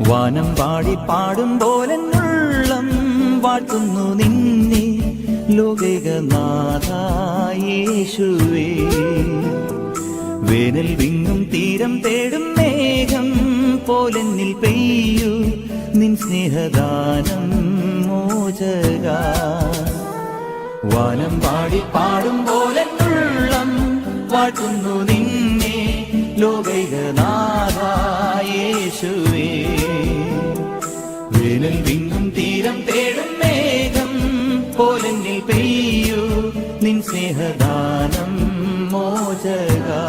വാനം പാടി പാടും പോലെ ഉള്ളം വാഴ്ത്തുന്നു നിന്നെ ലോകനാഥായേശുവേ വേനൽ വിങ്ങും തീരം തേടും മേഘം പോലെന്നിൽ പെയ്യൂ നിൻ സ്നേഹദാനം മോചക. വാനം പാടി പാടും പോലെ ഉള്ളം വാഴ്ത്തുന്നു നിന്നെ ലോകൈകനാഥായേശുവേ മുന്നിൽ വിങ്ങും തീരം തേടും മേഘം. പോലെന്നിൽ പെയ്യൂ നിൻ സ്നേഹദാനം മോചകാ